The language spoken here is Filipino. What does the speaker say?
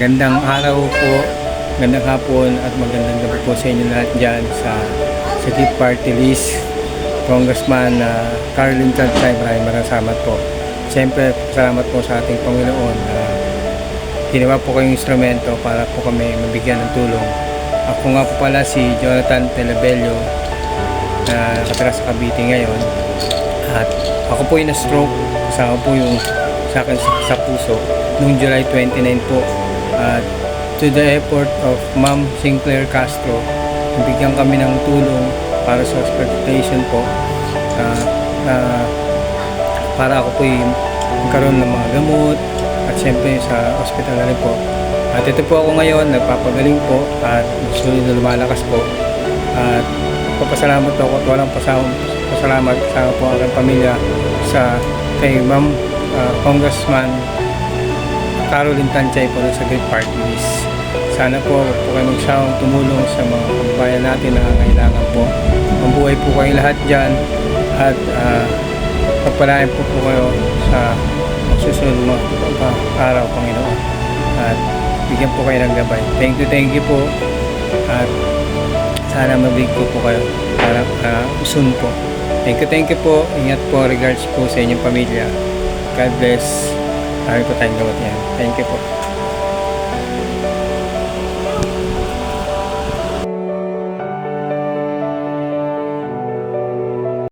Magandang araw po, magandang hapon at magandang gabi po sa inyo lahat dyan sa Gift Party List. Congressman uh, Carlin Tansay, maraming maraming po. Siyempre, salamat po sa ating Panginoon na ginawa po kayong instrumento para po kami mabigyan ng tulong. Ako nga po pala si Jonathan Telebello na nakatira sa Cavite ngayon. At ako po yung na-stroke, kasama po yung sa akin sa, sa puso noong July 29 po. At to the effort of Ma'am Sinclair Castro, nabigyan kami ng tulong para sa hospitalization po. Ah, ah, para ako po yung magkaroon ng mga gamot at siyempre sa hospital na rin po. At ito po ako ngayon, nagpapagaling po at sunod na lumalakas po. At papasalamat po ako at walang pasawang pasalamat sa po ang pamilya sa kay Ma'am ah, Congressman Caroline Tanchay po sa Great Party List. Sana po po kayo magsawang tumulong sa mga kababayan natin na nangangailangan po. Mabuhay po kayo lahat dyan at uh, pagpalain po po kayo sa susunod mga pa- araw, Panginoon. At bigyan po kayo ng gabay. Thank you, thank you po. At sana mabig po po kayo para uh, soon po. Thank you, thank you po. Ingat po. Regards po sa inyong pamilya. God bless. Marami po tayong gawat yan. Thank you po.